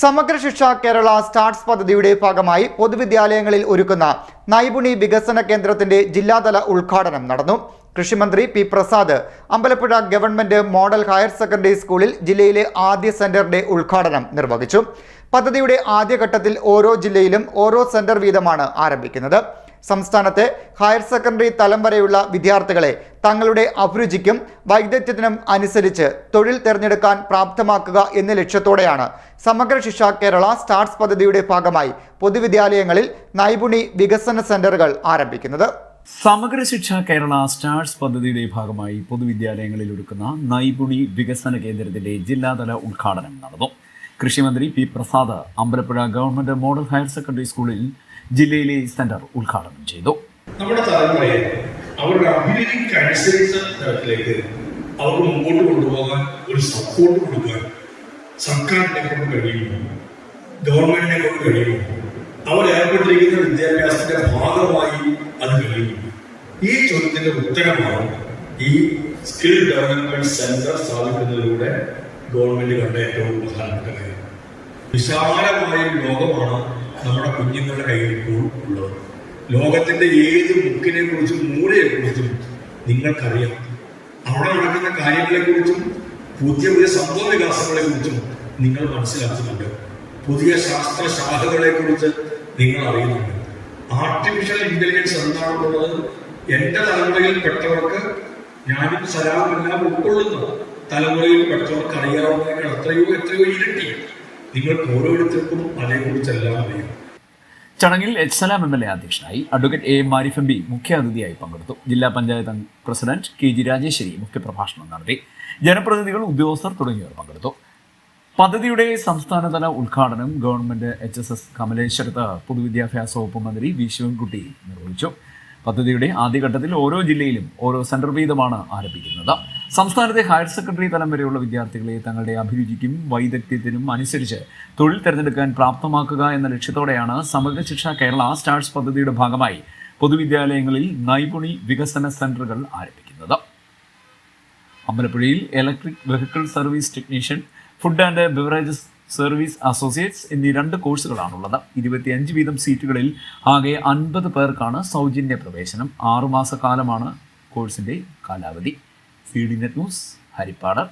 സമഗ്ര ശിക്ഷ കേരള സ്റ്റാർട്സ് പദ്ധതിയുടെ ഭാഗമായി പൊതുവിദ്യാലയങ്ങളിൽ ഒരുക്കുന്ന നൈപുണി വികസന കേന്ദ്രത്തിന്റെ ജില്ലാതല ഉദ്ഘാടനം നടന്നു. കൃഷിമന്ത്രി P Prasad Ambalappuzha government model higher secondary സ്കൂളിൽ ജില്ലയിലെ ആദ്യ സെന്ററിന്റെ ഉദ്ഘാടനം നിർവഹിച്ചു. പദ്ധതിയുടെ ആദ്യഘട്ടത്തിൽ ഓരോ ജില്ലയിലും ഓരോ സെന്റർ വീതമാണ് ആരംഭിക്കുന്നത്. സംസ്ഥാനത്തെ ഹയർ സെക്കൻഡറി തലം വരെയുള്ള വിദ്യാർത്ഥികളെ തങ്ങളുടെ അഭിരുചിക്കും വൈദഗ്ധ്യത്തിനും അനുസരിച്ച് തൊഴിൽ തിരഞ്ഞെടുക്കാൻ പ്രാപ്തമാക്കുക എന്ന ലക്ഷ്യത്തോടെയാണ് സമഗ്ര ശിക്ഷ കേരള സ്റ്റാർട്സ് പദ്ധതിയുടെ ഭാഗമായി പൊതുവിദ്യാലയങ്ങളിൽ നൈപുണി വികസന സെന്ററുകൾ ആരംഭിക്കുന്നത്. സമഗ്ര ശിക്ഷ കേരള സ്റ്റാർസ് പദ്ധതിയുടെ ഭാഗമായി പൊതുവിദ്യാലയങ്ങളിൽ ഒരുക്കുന്ന നൈപുണി വികസന കേന്ദ്രത്തിന്റെ ജില്ലാതല ഉദ്ഘാടനം നടന്നു. കൃഷിമന്ത്രി P Prasad Ambalappuzha government model higher secondary സ്കൂളിൽ ജില്ലയിലെ സെന്റർ ഉദ്ഘാടനം ചെയ്തു. നമ്മുടെ തലമുറയെ അവരുടെ അഭിരുചിക്ക് അനുസരിച്ച തരത്തിലേക്ക് അവർക്ക് മുമ്പോട്ട് കൊണ്ടുപോകാൻ ഒരു സപ്പോർട്ട് കൊടുക്കാൻ സർക്കാരിനെ കൊണ്ട് കഴിയുമോ? ഗവൺമെന്റിനെ കൊണ്ട് കഴിയുമോ? അവർ ഏർപ്പെട്ടിരിക്കുന്ന വിദ്യാഭ്യാസത്തിന്റെ ഭാഗമായി അത് കഴിയുമോ? ഈ ചോദ്യത്തിന്റെ ഉത്തരമാണ് ഈ സ്കിൽ ഡെവലപ്മെന്റ് സെന്റർ സ്ഥാപിക്കുന്നതിലൂടെ ഗവൺമെന്റ് കണ്ട ഏറ്റവും പ്രധാനപ്പെട്ട കാര്യം. വിശാലമായ ലോകമാണ് നമ്മുടെ കുഞ്ഞുങ്ങളുടെ കയ്യിൽ ഇപ്പോൾ ഉള്ളത്. ലോകത്തിന്റെ ഏത് മുക്കിനെ കുറിച്ചും മൂലയെ കുറിച്ചും നിങ്ങൾക്കറിയാം. അവിടെ നടക്കുന്ന കാര്യങ്ങളെ കുറിച്ചും പുതിയ പുതിയ സംഭവ വികാസങ്ങളെ കുറിച്ചും നിങ്ങൾ മനസ്സിലാക്കുന്നുണ്ട്. പുതിയ ശാസ്ത്ര ശാഖകളെ കുറിച്ച് നിങ്ങൾ അറിയുന്നുണ്ട്. ആർട്ടിഫിഷ്യൽ ഇന്റലിജൻസ് എന്താണെന്നുള്ളത് എന്റെ തലമുറയിൽ പെട്ടവർക്ക് ഞാനും സലാമെല്ലാം ഉൾക്കൊള്ളുന്ന. തലമുറയിൽ പെട്ടവർക്ക് അറിയാവുന്നതിനേക്കാൾ എത്രയോ എത്രയോ ഇരട്ടി. നിങ്ങൾക്ക് ഓരോരുത്തർക്കും അതേക്കുറിച്ചെല്ലാം അറിയും. ചടങ്ങിൽ H Salam M L A അധ്യക്ഷനായി advocate A M Marif M P മുഖ്യാതിഥിയായി പങ്കെടുത്തു. ജില്ലാ panchayat president K G Rajeshwari മുഖ്യപ്രഭാഷണം നടത്തി. ജനപ്രതിനിധികൾ ഉദ്യോഗസ്ഥർ തുടങ്ങിയവർ പങ്കെടുത്തു. പദ്ധതിയുടെ സംസ്ഥാനതല ഉദ്ഘാടനം ഗവൺമെന്റ് എച്ച് എസ് എസ് കമലേശ്വരത്ത് പൊതുവിദ്യാഭ്യാസ വകുപ്പ് മന്ത്രി വി ശിവൻകുട്ടി നിർവഹിച്ചു. പദ്ധതിയുടെ ആദ്യഘട്ടത്തിൽ ഓരോ ജില്ലയിലും ഓരോ സെന്റർ വീതമാണ് ആരംഭിക്കുന്നത്. സംസ്ഥാനത്തെ ഹയർ സെക്കൻഡറി തലം വരെയുള്ള വിദ്യാർത്ഥികളെ തങ്ങളുടെ അഭിരുചിക്കും വൈദഗ്ധ്യത്തിനും അനുസരിച്ച് തൊഴിൽ തിരഞ്ഞെടുക്കാൻ പ്രാപ്തമാക്കുക എന്ന ലക്ഷ്യത്തോടെയാണ് സമഗ്ര ശിക്ഷ കേരള സ്റ്റാർട്സ് പദ്ധതിയുടെ ഭാഗമായി പൊതുവിദ്യാലയങ്ങളിൽ നൈപുണി വികസന സെന്ററുകൾ ആരംഭിക്കുന്നത്. അമ്പലപ്പുഴയിൽ electric vehicle service technician food and beverages service associates എന്നീ രണ്ട് കോഴ്സുകളാണുള്ളത്. ഇരുപത്തിയഞ്ച് വീതം സീറ്റുകളിൽ ആകെ അൻപത് പേർക്കാണ് സൗജന്യ പ്രവേശനം. ആറുമാസ കാലമാണ് കോഴ്സിന്റെ കാലാവധി. C news Haripad.